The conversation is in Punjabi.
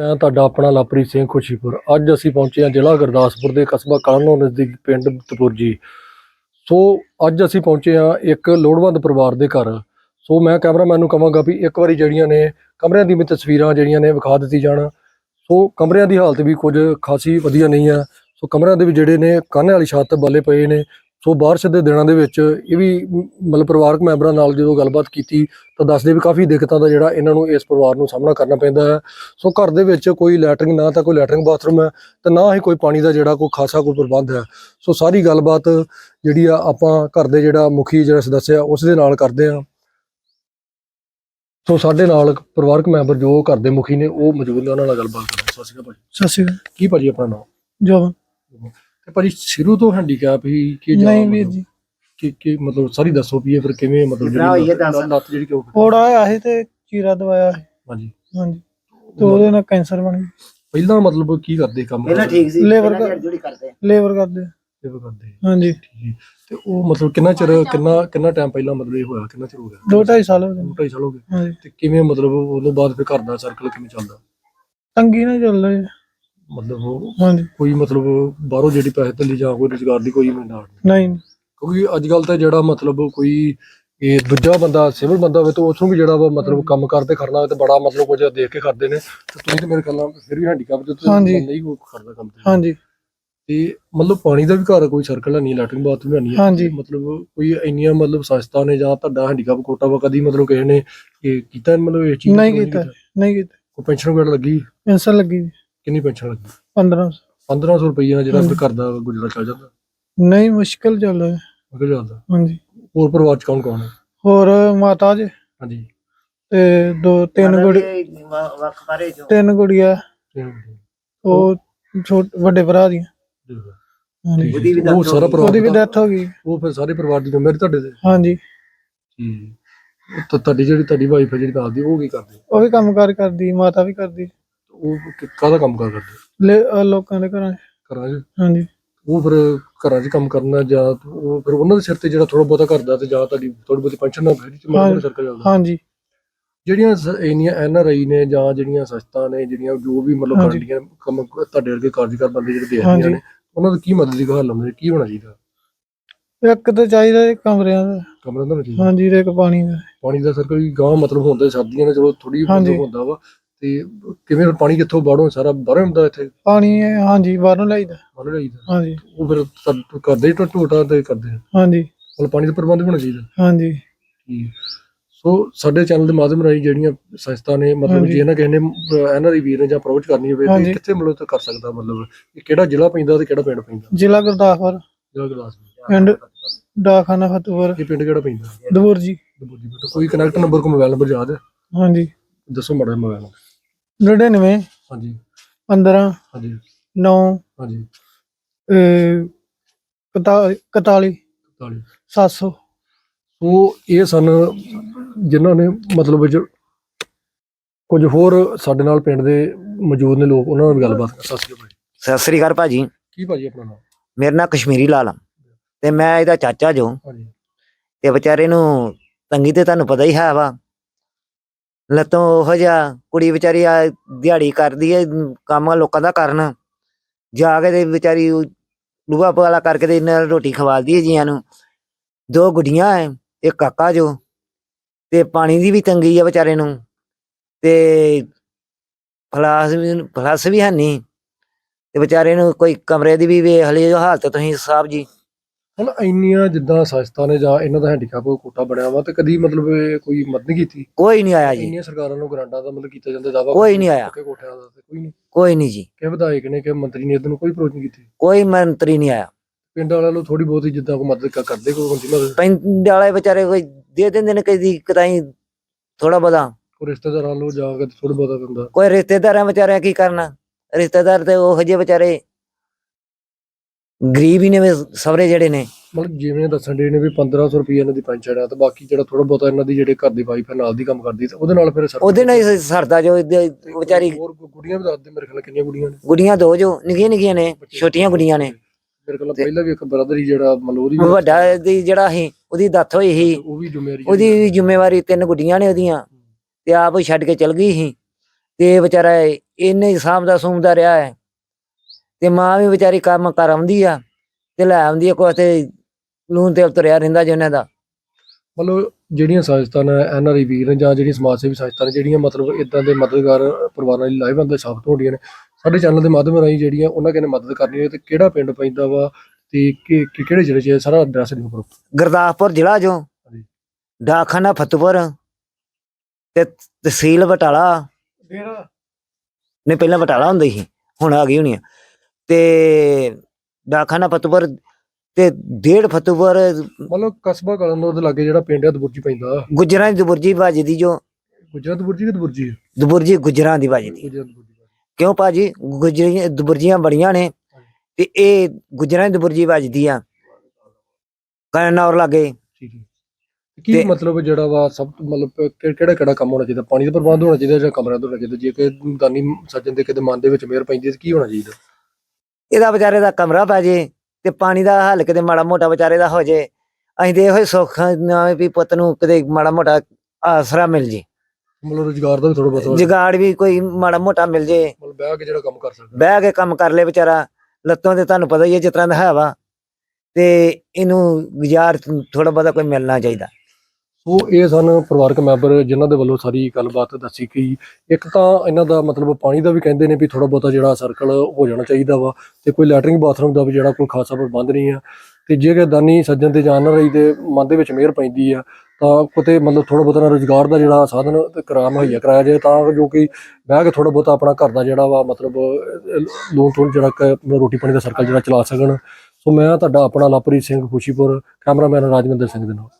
ਮੈਂ ਤੁਹਾਡਾ ਆਪਣਾ ਲਵਪ੍ਰੀਤ ਸਿੰਘ ਖੁਸ਼ੀਪੁਰ। ਅੱਜ ਅਸੀਂ ਪਹੁੰਚੇ ਹਾਂ ਜ਼ਿਲ੍ਹਾ ਗੁਰਦਾਸਪੁਰ ਦੇ ਕਸਬਾ ਕਲਨੋ ਨਜ਼ਦੀਕ ਪਿੰਡ ਤਪੁਰਜੀ ਸੋ ਅੱਜ ਅਸੀਂ ਪਹੁੰਚੇ ਹਾਂ ਇੱਕ ਲੋੜਵੰਦ ਪਰਿਵਾਰ ਦੇ ਘਰ। ਸੋ ਮੈਂ ਕੈਮਰਾਮੈਨ ਨੂੰ ਕਹਾਂਗਾ ਵੀ ਇੱਕ ਵਾਰੀ ਜਿਹੜੀਆਂ ਨੇ ਕਮਰਿਆਂ ਦੀ ਵੀ ਤਸਵੀਰਾਂ ਜਿਹੜੀਆਂ ਨੇ ਵਿਖਾ ਦਿੱਤੀ ਜਾਣ। ਸੋ ਕਮਰਿਆਂ ਦੀ ਹਾਲਤ ਵੀ ਕੁਝ ਖਾਸੀ ਵਧੀਆ ਨਹੀਂ ਆ। ਸੋ ਕਮਰਿਆਂ ਦੇ ਵੀ ਜਿਹੜੇ ਨੇ ਕਾਨੇ ਵਾਲੀ ਛੱਤ ਬੱਲੇ ਪਏ ਨੇ। ਸੋ ਬਾਰਿਸ਼ ਦੇ ਦਿਨਾਂ ਦੇ ਵਿੱਚ ਇਹ ਵੀ ਮਤਲਬ ਪਰਿਵਾਰਕ ਮੈਂਬਰਾਂ ਨਾਲ ਜਦੋਂ ਗੱਲਬਾਤ ਕੀਤੀ ਤਾਂ ਦੱਸਦੇ ਵੀ ਕਾਫੀ ਦਿੱਕਤਾਂ ਦਾ ਜਿਹੜਾ ਇਹਨਾਂ ਨੂੰ ਇਸ ਪਰਿਵਾਰ ਨੂੰ ਸਾਹਮਣਾ ਕਰਨਾ ਪੈਂਦਾ ਹੈ। ਸੋ ਘਰ ਦੇ ਵਿੱਚ ਕੋਈ ਲੈਟਰਿੰਗ ਨਾ ਤਾਂ ਕੋਈ ਲੈਟਰਿੰਗ ਬਾਥਰੂਮ ਹੈ ਤੇ ਨਾ ਹੀ ਕੋਈ ਪਾਣੀ ਦਾ ਜਿਹੜਾ ਕੋਈ ਖਾਸਾ ਕੋਈ ਪ੍ਰਬੰਧ ਹੈ। ਸੋ ਸਾਰੀ ਗੱਲਬਾਤ ਜਿਹੜੀ ਆ ਆਪਾਂ ਘਰ ਦੇ ਜਿਹੜਾ ਮੁਖੀ ਜਿਹੜਾ ਸਦੱਸਿਆ ਆ ਉਸ ਦੇ ਨਾਲ ਕਰਦੇ ਆ ਸੋ ਸਾਡੇ ਨਾਲ ਪਰਿਵਾਰਕ ਮੈਂਬਰ ਜੋ ਘਰ ਦੇ ਮੁਖੀ ਨੇ ਉਹ ਮੌਜੂਦ ਨੇ ਉਹਨਾਂ ਨਾਲ ਗੱਲਬਾਤ ਕਰਾਂਗੇ ਸਤਿ ਸ਼੍ਰੀ ਅਕਾਲ ਭਾਜੀ। ਸਤਿ ਸ਼੍ਰੀ ਅਕਾਲ। ਕੀ ਭਾਜੀ ਆਪਣਾ ਨਾਮ? ਜੋਬਨ। ਤੇ ਭਾਜੀ ਸ਼ੁਰੂ ਤੋਂ ਹੈਂਡੀਕੈਪ ਹੀ ਕਿ ਜਾਂ ਨਹੀਂ ਵੀਰ ਮਤਲਬ ਜੀ। ਕਿ ਕਿ ਮਤਲਬ ਸਾਰੀ ਦੱਸੋ ਵੀ ਇਹ ਫਿਰ ਕਿਵੇਂ ਮਤਲਬ ਕਿੱਦਾਂ ਹੋਈ ਹੈ ਲੱਤ- ਦੱਸ। ਲੱਤ ਜਿਹੜੀ ਕਿਉਂ ਫੋੜਾ ਆਇਆ ਸੀ ਤੇ ਚੀਰਾ ਦਵਾਇਆ ਸੀ। ਹਾਂਜੀ। ਹਾਂਜੀ। ਤੇ ਉਹਦੇ ਨਾਲ ਕੈਂਸਰ ਬਣ ਗਿਆ। ਪਹਿਲਾਂ ਮਤਲਬ ਕੀ ਕਰਦੇ ਕੰਮ ਪਹਿਲਾਂ ਠੀਕ ਸੀ Labor ਪਹਿਲਾਂ ਕਰ- ਜੁੜੀ ਕਰਦੇ। ਲੇਬਰ ਕਰਦੇ। ਕਿਵੇਂ ਕਰਦੇ। ਹਾਂਜੀ। ਠੀਕ ਤੇ ਉਹ ਮਤਲਬ ਕਿੰਨਾ ਚਿਰ ਕਿੰਨਾ ਕਿੰਨਾ ਟਾਈਮ ਪਹਿਲਾਂ ਮਤਲਬ ਇਹ ਹੋਇਆ? ਕਿੰਨਾ ਚਿਰ ਹੋ ਗਿਆ? ਦੋ ਢਾਈ ਸਾਲ ਹੋ ਗਏ। ਦੋ ਢਾਈ ਸਾਲ ਹੋ ਗਏ। ਹਾਂਜੀ। ਤੇ ਕਿਵੇਂ ਮਤਲਬ ਉਦੋਂ ਬਾਅਦ ਫਿਰ ਘਰ ਦਾ ਸਰਕਲ ਕਿਵੇਂ ਚੱਲਦਾ? ਤੰਗੀ ਨਾਲ ਚੱਲ ਰਹੀ ਹੈ। ਮਤਲਬ ਹਾਂਜੀ। ਕੋਈ ਮਤਲਬ ਬਾਹਰੋਂ ਜਿਹੜੀ ਪੈਸੇ ਤੇ ਜਾਂ ਕੋਈ ਰੁਜ਼ਗਾਰ ਦੀ ਕੋਈ ਮਿਹਨਤ ਨਹੀਂ ਕਿਉਂਕਿ ਅੱਜ ਕੱਲ ਤਾਂ ਜਿਹੜਾ ਮਤਲਬ ਕੋਈ ਇਹ ਦੂਜਾ ਬੰਦਾ ਸਿਵਲ ਬੰਦਾ ਹੋਵੇ ਤਾਂ ਉਸ ਨੂੰ ਵੀ ਜਿਹੜਾ ਵਾ ਮਤਲਬ ਕੰਮ ਕਰਦੇ ਖੜਨਾ ਹੋਵੇ ਤੇ ਬੜਾ ਮਤਲਬ ਕੁਝ ਦੇਖ ਕੇ ਕਰਦੇ ਨੇ। ਤੇ ਤੁਸੀਂ ਤੇ ਮੇਰੇ ਖਿਆਲ ਨਾਲ ਫਿਰ ਵੀ ਹੈਂਡੀਕੈਪ ਤੇ ਤੁਸੀਂ। ਨਹੀਂ ਕੋਈ ਕਰਦਾ ਕੰਮ ਤੇ। ਹਾਂਜੀ। ਤੇ ਮਤਲਬ ਪਾਣੀ ਦਾ ਵੀ ਘਰ ਕੋਈ ਸਰਕਲ ਨਹੀਂ ਲੈਟਰਿੰਗ ਬਾਥਰੂਮ ਨਹੀਂ। ਹੈ ਹਾਂਜੀ। ਮਤਲਬ ਕੋਈ ਇੰਨੀਆਂ ਮਤਲਬ ਸੰਸਥਾ ਨੇ ਜਾਂ ਤੁਹਾਡਾ ਹੈਂਡੀਕੈਪ ਕੋਟਾ ਵਾ ਕਦੀ ਮਤਲਬ ਕਿਸੇ ਨੇ ਇਹ ਕੀਤਾ ਮਤਲਬ ਇਹ ਚੀਜ਼ ਨਹੀਂ ਕੀਤਾ ਨਹੀਂ ਕੀਤਾ? ਕੋਈ ਪੈਨਸ਼ਨ ਵਗੈਰਾ ਲੱਗੀ? ਪੈਨਸ਼ਨ ਲੱਗੀ ਕਿੰਨੀ ਪੈਨਸ਼ਨ ਲੱਗੀ? 15 1500 ਰੁਪਈਆ ਨਾਲ ਜਿਹੜਾ ਘਰ ਦਾ ਗੁਜ਼ਾਰਾ ਚੱਲ ਜਾਂਦਾ? ਨਹੀਂ ਮੁਸ਼ਕਲ ਚੱਲ ਰਿਹਾ। ਮਗਰ ਜਾਂਦਾ। ਹਾਂਜੀ। ਹੋਰ ਪਰਿਵਾਰ ਚ ਕੌਣ ਕੌਣ ਹੈ ਹੋਰ ਮਾਤਾ ਜੀ। ਹਾਂਜੀ। ਤੇ ਦੋ ਤਿੰਨ ਗੁੜੀ ਵੱਖ ਬਾਰੇ ਜੋ। ਤਿੰਨ ਗੁੜੀਆ। ਤੇ- ਉਹ ਛੋਟ ਵੱਡੇ ਭਰਾ ਦੀਆਂ। ਹਾਂਜੀ। ਉਹਦੀ ਵੀ ਉਹ ਸਾਰਾ ਹੋ ਗਈ। ਪਰਿਵਾਰ ਉਹਦੀ ਵੀ ਦਾ- ਡੈਥ ਹੋ ਗਈ। ਉਹ ਫਿਰ ਸਾਰੇ ਪਰਿਵਾਰ ਦੀ ਜ਼ਿੰਮੇਵਾਰੀ ਤੁਹਾਡੇ ਤੇ? ਹਾਂਜੀ। ਤਾਂ ਤੁਹਾਡੀ ਜਿਹੜੀ ਤੁਹਾਡੀ ਵਾਈਫ ਹੈ ਜਿਹੜੀ ਦੱਸਦੀ ਉਹ ਕੀ ਕਰਦੀ? ਉਹ ਵੀ ਕੰਮਕਾਰ ਕਰਦੀ ਮਾਤਾ ਵੀ ਕਰਦੀ। ਉਹ ਕਿ- ਕਾਹਦਾ ਕੰਮ ਕਾਰ ਕਰਦੇ ਲੈ ਅਹ ਲੋਕਾਂ ਦੇ ਘਰਾਂ 'ਚ। ਘਰਾਂ 'ਚ ਹਾਂਜੀ ਉਹ ਫਿਰ ਘਰਾਂ 'ਚ ਕੰਮ ਕਰਨਾ ਜਾਂ ਉਹ ਫਿਰ ਉਹਨਾਂ ਦੇ ਸਿਰ ਤੇ ਜਿਹੜਾ ਥੋੜਾ ਬਹੁਤਾ ਕਰਦਾ ਤੇ ਜਾਂ ਤੁਹਾਡੀ ਥੋੜੀ ਬਹੁਤੀ ਪੈਨਸ਼ਨ ਨਾਲ ਫਿਰ। ਮਾੜਾ ਸਰਕਲ ਚੱਲਦਾ ਹਾਂਜੀ ਜਿਹੜੀਆਂ ਸ- ਇੰਨੀਆਂ ਐਨ ਆਰ ਆਈ ਨੇ ਜਾਂ ਜਿਹੜੀਆਂ ਸੰਸਥਾ ਨੇ ਜਿਹੜੀਆਂ ਜੋ ਵੀ ਮਤਲਬ ਹਾਂਜੀ। ਕਰਦੀਆਂ ਕੰਮ ਤੁਹਾਡੇ ਵਰਗੇ ਕਾਰਜਕਾਰ ਬੰਦੇ ਜਿਹੜੇ ਦੇ ਹਾਂਜੀ। ਰਹੀਆਂ ਨੇ ਉਹਨਾਂ ਦੀ ਕੀ ਮਦਦ ਦੀ ਗੱਲ ਹੁੰਦੀ ਕੀ ਹੋਣਾ ਚਾਹੀਦਾ ਇੱਕ ਤਾਂ ਚਾਹੀਦਾ ਇਹ ਕਮਰਿਆਂ ਦਾ ਕਮਰਾ ਚਾਹੀਦਾ ਹਾਂਜੀ ਤੇ ਇੱਕ ਪਾਣੀ ਦਾ ਪਾਣੀ ਦਾ ਸਰਕਲ ਵੀ ਗਾਂ ਮਤਲਬ ਹੁੰਦਾ ਸਰਦੀਆਂ ਨੇ ਚਲੋ ਥੋੜੀ ਹਾਂਜੀ। ਹੁੰਦਾ ਵਾ ਤੇ ਕਿਵੇਂ ਫਿਰ ਪਾਣੀ ਕਿੱਥੋਂ ਬਾਹਰੋਂ ਸਾਰਾ ਬਾਹਰੋਂ ਹੁੰਦਾ ਇੱਥੇ? ਪਾਣੀ ਇਹ ਹਾਂਜੀ ਬਾਹਰੋਂ ਲਈਦਾ। ਬਾਹਰੋਂ ਲਈਦਾ? ਹਾਂਜੀ। ਉਹ ਫਿਰ ਸਭ ਕਰਦੇ ਹੀ ਟੋਟਾ ਤੇ ਕਰਦੇ। ਹਾਂਜੀ। ਮਤਲਬ ਪਾਣੀ ਦਾ ਪ੍ਰਬੰਧ ਵੀ ਹੋਣਾ ਚਾਹੀਦਾ? ਹਾਂਜੀ। ਸੋ ਸਾਡੇ ਚੈਨਲ ਦੇ ਮਾਧਿਅਮ ਰਾਹੀਂ ਜਿਹੜੀਆਂ ਸੰਸਥਾ ਨੇ ਮਤਲਬ ਹਾਂਜੀ। ਜੇ ਇਹਨਾਂ ਕਿਸੇ ਨੇ ਐਨਆਰਆਈ ਵੀਰ ਨੇ ਜਾਂ ਅਪਰੋਚ ਕਰਨੀ ਹੋਵੇ ਤੇ ਹਾਂਜੀ। ਕਿੱਥੇ ਮਤਲਬ ਤੇ ਕਰ ਸਕਦਾ ਮਤਲਬ? ਇਹ ਕਿਹੜਾ ਜ਼ਿਲ੍ਹਾ ਪੈਂਦਾ ਤੇ ਕਿਹੜਾ ਪਿੰਡ ਪੈਂਦਾ? ਜ਼ਿਲ੍ਹਾ ਗੁਰਦਾਸਪੁਰ। ਜ਼ਿਲ੍ਹਾ ਗੁਰਦਾਸਪੁਰ। ਪਿੰਡ ਡਾਖਾਨਾ ਫਤਿਹਪੁਰ। ਇਹ ਪਿੰਡ ਕਿਹੜਾ ਪੈਂਦਾ? ਦਬੂਰ ਜੀ ਦਬੂਜੀ ਪਿੰਡ। ਕੋਈ ਕਨੈਕਟ ਨੰਬਰ ਕੋ ਮੋਬਾਈਲ ਨੰਬਰ ਯਾਦ ਹੈ? ਹਾਂਜੀ। ਦੱਸੋ ਮਾੜਾ ਮੋਬਾਈਲ 99 ਹਾਂਜੀ। 15 ਹਾਂਜੀ। 9 ਹਾਂਜੀ। 41 44 700 ਉਹ ਇਹ ਸਨ ਜਿਨ੍ਹਾਂ ਨੇ ਮਤਲਬ ਵਿੱਚ ਕੁਝ ਹੋਰ ਸਾਡੇ ਨਾਲ ਪਿੰਡ ਦੇ ਮੌਜੂਦ ਨੇ ਲੋਕ ਉਹਨਾਂ ਨਾਲ ਵੀ ਗੱਲਬਾਤ ਕਰ ਸਕਦੇ ਭਾਈ। ਸਤਿ ਸ੍ਰੀ ਅਕਾਲ ਭਾਜੀ। ਕੀ ਭਾਜੀ ਆਪਣਾ ਨਾਮ? ਮੇਰਾ ਨਾਂ ਕਸ਼ਮੀਰੀ ਲਾਲ ਆ। ਤੇ ਮੈਂ ਇਹਦਾ ਚਾਚਾ ਜੋ। ਹਾਂਜੀ। ਤੇ ਵਿਚਾਰੇ ਨੂੰ ਤੰਗੀ ਤੇ ਤੁਹਾਨੂੰ ਪਤਾ ਹੀ ਹੈ ਵਾ। ਲੱਤੋਂ ਉਹ ਜਿਹਾ ਕੁੜੀ ਵਿਚਾਰੀ ਆ ਦਿਹਾੜੀ ਕਰਦੀ ਹੈ ਕੰਮ ਲੋਕਾਂ ਦਾ ਕਰਨ। ਜਾ ਕੇ ਤੇ ਵਿਚਾਰੀ ਲੂਹਾ ਪਾਲਾ ਕਰਕੇ ਤੇ ਇਹਨਾਂ ਨੂੰ ਰੋਟੀ ਖਵਾਲਦੀ ਹੈ ਜੀਆਂ ਨੂੰ। ਦੋ ਗੁੱਡੀਆਂ ਐ, ਇੱਕ ਕਾਕਾ ਜੋ, ਤੇ ਪਾਣੀ ਦੀ ਵੀ ਤੰਗੀ ਆ ਵਿਚਾਰੇ ਨੂੰ। ਤੇ ਫਲਾਸ ਵੀ ਫਲਾਸ ਵੀ ਹੈ ਨਹੀਂ ਤੇ ਵਿਚਾਰੇ ਨੂੰ ਕੋਈ ਕਮਰੇ ਦੀ ਵੀ ਵੇਖ ਲਿਓ, ਹਾਲਤ ਤੁਸੀਂ ਸਾਹਿਬ ਜੀ। ਹੁਣ ਇੰਨੀਆਂ ਜਿੱਦਾਂ ਸੰਸਥਾ ਨੇ ਜਾਂ ਇਹਨਾਂ ਦਾ ਹੈਂਡੀਕੈਪ ਕੋਟਾ ਬਣਿਆ ਵਾ ਤੇ ਕਦੀ ਮਤਲਬ ਇਹ ਕੋਈ ਮਦਦ ਨਹੀਂ ਕੀਤੀ? ਕੋਈ ਨਹੀਂ ਆਇਆ ਜੀ। ਇੰਨੀਆਂ ਸਰਕਾਰਾਂ ਨੂੰ ਗ੍ਰਾਂਟਾਂ ਦਾ ਮਤਲਬ ਕੀਤਾ ਜਾਂਦਾ ਦਾਵਾ ਕੋਈ ਨਹੀਂ ਆਇਆ। ਕੋਠਿਆਂ ਦਾ ਤੇ ਕੋਈ ਨਹੀਂ। ਕੋਈ ਨਹੀਂ ਜੀ। ਕਿ ਵਿਧਾਇਕ ਨੇ ਕਿ ਮੰਤਰੀ ਨੇ ਇਹਨੂੰ ਕੋਈ ਅਪਰੋਚ ਨਹੀਂ ਕੀਤੀ? ਕੋਈ ਮੰਤਰੀ ਨਹੀਂ ਆਇਆ। ਪਿੰਡ ਵਾਲਿਆਂ ਨੂੰ ਥੋੜੀ ਬਹੁਤੀ ਜਿੱਦਾਂ ਕੋਈ ਮਦਦ ਕ- ਕਰਦੇ ਕੋਈ ਹੁੰਦੀ ਮਦਦ? ਪਿੰਡ ਵਾਲੇ ਵਿਚਾਰੇ ਕੋਈ ਦੇ ਦਿੰਦੇ ਨੇ ਕਦੀ ਕਦਾਈ ਥੋੜਾ ਬਹੁਤਾ। ਕੋਈ ਰਿਸ਼ਤੇਦਾਰਾਂ ਨੂੰ ਜਾ ਕੇ ਥੋੜਾ ਬਹੁਤਾ ਦਿੰਦਾ। ਕੋਈ ਰਿਸ਼ਤੇਦਾਰਾਂ ਵਿਚਾਰਿਆਂ ਕੀ ਕਰਨਾ? ਰਿਸ਼ਤੇਦਾਰ ਤੇ ਉਹ ਜਿਹੇ ਵਿਚਾਰੇ ਗਰੀਬ ਹੀ ਨੇ ਵੀ ਸਵਰੇ ਜਿਹੜੇ ਨੇ। ਮਤਲਬ ਜਿਵੇਂ ਦੱਸਣ ਦੇ ਨੇ ਵੀ 1500 ਰੁਪਏ ਇਹਨਾਂ ਦੀ ਪੈਨਸ਼ਨ ਆ ਤੇ ਬਾਕੀ ਜਿਹੜਾ ਥੋੜਾ ਬਹੁਤਾ ਇਹਨਾਂ ਦੀ ਜਿਹੜੇ ਘਰ ਦੀ ਵਾਈਫ ਹੈ ਨਾਲ ਦੀ ਕੰਮ ਕਰਦੀ ਤੇ ਉਹਦੇ ਨਾਲ ਫਿਰ ਉਹਦੇ ਨਾਲ ਹੀ ਸਰਦਾ ਜੋ ਇਹਦੇ ਵਿਚਾਰੀ ਹੋਰ ਗੁ- ਗੁੱਡੀਆਂ ਵੀ ਦੱਸਦੇ ਮੇਰੇ ਖਿਆਲ ਕਿੰਨੀਆਂ ਗੁੱਡੀਆਂ ਨੇ। ਗੁੱਡੀਆਂ ਦੋ ਜੋ ਨਿੱਕੀਆਂ ਨਿੱਕੀਆਂ ਨੇ ਛੋਟੀਆਂ ਗੁੱਡੀਆਂ ਨੇ। ਮੇਰੇ ਖਿਆਲ ਪਹਿਲਾਂ ਵੀ ਇੱਕ ਬ੍ਰਦਰ ਹੀ ਜਿਹੜਾ ਮਤਲਬ ਉਹਦੀ ਵੀ ਵੱਡਾ ਦੀ ਜਿਹੜਾ ਸੀ ਉਹਦੀ ਦੱਤ ਹੋਈ ਸੀ। ਉਹ ਵੀ ਜ਼ਿੰਮੇਵਾਰੀ ਉਹਦੀ ਵੀ ਜ਼ਿੰਮੇਵਾਰੀ ਤਿੰਨ ਗੁੱਡੀਆਂ ਨੇ ਉਹਦੀਆਂ ਤੇ ਆਪ ਛੱਡ ਕੇ ਚਲ ਗਈ ਸੀ। ਤੇ ਵਿਚਾਰਾ ਇੰਨੇ ਹੀ ਸਾਂਭਦਾ ਸੂੰਭਦਾ ਰਿਹਾ ਹੈ। ਤੇ ਮਾਂ ਵੀ ਵਿਚਾਰੀ ਕੰਮ ਕਰ ਆਉਂਦੀ ਆ ਤੇ ਲੈ ਆਉਂਦੀ ਆ ਕੋਈ ਤੇ ਲੂਣ ਤੇਲ ਤੁਰਿਆ ਰਹਿੰਦਾ ਜੀ ਉਹਨਾਂ ਦਾ। ਮਤਲਬ ਜਿਹੜੀਆਂ ਸੰਸਥਾਵਾਂ ਨੇ ਐਨਆਰਆਈ ਵੀਰ ਨੇ ਜਾਂ ਜਿਹੜੀਆਂ ਸਮਾਜ ਸੇਵੀ ਸੰਸਥਾਵਾਂ ਨੇ ਜਿਹੜੀਆਂ ਮਤਲਬ ਇਦਾਂ ਦੇ ਮਦਦਗਾਰ ਪਰਿਵਾਰਾਂ ਲਈ ਲਾਹੇਵੰਦ ਸਾਬਤ ਹੁੰਦੀਆਂ ਨੇ ਸਾਡੇ ਚੈਨਲ ਦੇ ਮਾਧਿਅਮ ਰਾਹੀਂ ਜਿਹੜੀਆਂ ਉਹਨਾਂ ਕਹਿੰਦੇ ਮਦਦ ਕਰਨੀ ਹੈ ਤੇ ਕਿਹੜਾ ਪਿੰਡ ਪੈਂਦਾ ਵਾ ਤੇ ਕਿ ਕਿ- ਕਿਹੜੇ ਜ਼ਿਲ੍ਹੇ 'ਚ ਹੈ, ਸਾਰਾ ਐਡਰੈਸ ਦਿਓ ਕਰੋ। ਗੁਰਦਾਸਪੁਰ ਜ਼ਿਲ੍ਹਾ ਜੋ ਹਾਂਜੀ। ਡਾਕਖਾਨਾ ਫਤਿਹਪੁਰ ਤੇ ਤਹਿਸੀਲ ਬਟਾਲਾ। ਡੇਰਾ। ਨੇ ਪਹਿਲਾਂ ਬਟਾਲਾ ਹੁੰਦੀ ਸੀ ਹੁਣ ਆ ਗਈ ਹੋਣੀ ਆ। ਤੇ ਡਾਕਖਾਨਾ ਫਤਿਹਪੁਰ ਤੇ ਡੇਢ ਫਤਿਹਪੁਰ ਮਤਲਬ ਕਸਬਾ ਕਲਨੌਰ ਦੇ ਲਾਗੇ ਜਿਹੜਾ ਪਿੰਡ ਹੈ ਦਬੁਰਜੀ ਪੈਂਦਾ। ਗੁਜਰਾਂ ਦੀ ਦਬੁਰਜੀ ਵੱਜਦੀ ਜੋ ਗੁਜਰਾਂ ਦਬੁਰਜੀ ਕਿ ਦਬੁਰਜੀ? ਦਬੁਰਜੀ ਗੁਜਰਾਂ ਦੀ ਵੱਜਦੀ ਗੁਜਰਾਂ ਦਬੁਰਜੀ ਕਿਉਂ ਭਾਜੀ? ਗੁਜਰੀਆਂ ਦਬੁਰਜੀਆਂ ਬੜੀਆਂ ਨੇ ਤੇ ਇਹ ਗੁਜਰਾਂ ਦੀ ਦਬੁਰਜੀ ਵੱਜਦੀ ਆ। ਕਰਨੌਰ ਲਾਗੇ। ਠੀਕ ਹੈ। ਕੀ ਮਤਲਬ ਜਿਹੜਾ ਵਾ ਸਭ ਤੋਂ ਮਤਲਬ ਕਿਹੜਾ ਕਿਹੜਾ ਕੰਮ ਹੋਣਾ ਚਾਹੀਦਾ? ਪਾਣੀ ਦਾ ਪ੍ਰਬੰਧ ਹੋਣਾ ਚਾਹੀਦਾ ਜਾਂ ਕਮਰਿਆਂ ਦਾ ਹੋਣਾ ਚਾਹੀਦਾ? ਜੇ ਕਿ ਦਾਨੀ ਸੱਜਣ ਦੇ ਕਿਤੇ ਮਨ ਦੇ ਵਿੱਚ ਮਿਹਰ ਪੈਂਦੀ ਹੈ ਕੀ ਹੋਣਾ ਚਾਹੀਦਾ? ਇਹਦਾ ਵਿਚਾਰੇ ਦਾ ਕਮਰਾ ਪੈ ਜੇ ਤੇ ਪਾਣੀ ਦਾ ਹੱਲ ਕਿਤੇ ਮਾੜਾ ਮੋਟਾ ਵਿਚਾਰੇ ਦਾ ਹੋ ਜੇ ਅਸੀਂ ਤੇ ਇਹੋ ਹੀ ਸੁੱਖ ਨਾ ਵੀ ਪੁੱਤ ਨੂੰ ਕਿਤੇ ਮਾੜਾ ਮੋਟਾ ਆਸਰਾ ਮਿਲ ਜੇ। ਮਤਲਬ ਰੋਜ਼ਗਾਰ ਦਾ ਵੀ ਥੋੜਾ ਬਹੁਤ ਜਗਾੜ ਵੀ ਕੋਈ ਮਾੜਾ ਮੋਟਾ ਮਿਲ ਜੇ। ਮਤਲਬ ਬਹਿ ਕੇ ਜਿਹੜਾ ਕੰਮ ਕਰ ਸਕਦਾ। ਬਹਿ ਕੇ ਕੰਮ ਕਰ ਲੇ ਵਿਚਾਰਾ ਲੱਤੋਂ ਤੇ ਤੁਹਾਨੂੰ ਪਤਾ ਹੀ ਹੈ ਜਿਸ ਤਰ੍ਹਾਂ ਦਾ ਹੈ ਵਾ ਤੇ ਇਹਨੂੰ ਗੁਜ਼ਾਰ ਥੋੜਾ ਬਹੁਤਾ ਕੋਈ ਮਿਲਣਾ ਚਾਹੀਦਾ। ਉਹ ਇਹ ਸਨ ਪਰਿਵਾਰਕ ਮੈਂਬਰ ਜਿਨ੍ਹਾਂ ਦੇ ਵੱਲੋਂ ਸਾਰੀ ਗੱਲਬਾਤ ਦੱਸੀ ਗਈ। ਇੱਕ ਤਾਂ ਇਹਨਾਂ ਦਾ ਮਤਲਬ ਪਾਣੀ ਦਾ ਵੀ ਕਹਿੰਦੇ ਨੇ ਵੀ ਥੋੜਾ ਬਹੁਤਾ ਜਿਹੜਾ ਸਰਕਲ ਹੋ ਜਾਣਾ ਚਾਹੀਦਾ ਵਾ ਤੇ ਕੋਈ ਲੈਟਰਿੰਗ ਬਾਥਰੂਮ ਦਾ ਵੀ ਜਿਹੜਾ ਕੋਈ ਖਾਸਾ ਪ੍ਰਬੰਧ ਨਹੀਂ ਆ। ਤੇ ਜੇ ਦਾਨੀ ਸੱਜਣ ਤੇ ਜਾਣ ਰਹੀ ਦੇ ਮਨ ਦੇ ਵਿੱਚ ਮਿਹਰ ਪੈਂਦੀ ਆ, ਤਾਂ ਕਿਤੇ ਮਤਲਬ ਥੋੜਾ ਬਹੁਤਾ ਰੋਜ਼ਗਾਰ ਦਾ ਜਿਹੜਾ ਸਾਧਨ ਤੇ ਕਰਾ ਮੁਹੱਈਆ ਕਰਾਇਆ ਜਾਏ, ਤਾਂ ਜੋ ਕਿ ਬਹਿ ਕੇ ਥੋੜਾ ਬਹੁਤਾ ਆਪਣਾ ਘਰ ਦਾ ਜਿਹੜਾ ਵਾ ਮਤਲਬ ਲੋਨ ਤੋਂ ਜਿਹੜਾ ਕ- ਰੋਟੀ ਪਾਣੀ ਦਾ ਸਰਕਲ ਜਿਹੜਾ ਚਲਾ ਸਕਣ। ਸੋ ਮੈਂ ਤੁਹਾਡਾ ਆਪਣਾ ਲਵਪ੍ਰੀਤ ਸਿੰਘ ਖੁਸ਼ੀਪੁਰ ਕੈਮਰਾਮੈਨ ਰਾਜਵਿੰਦਰ ਸਿੰਘ ਦੇ ਨਾਲ।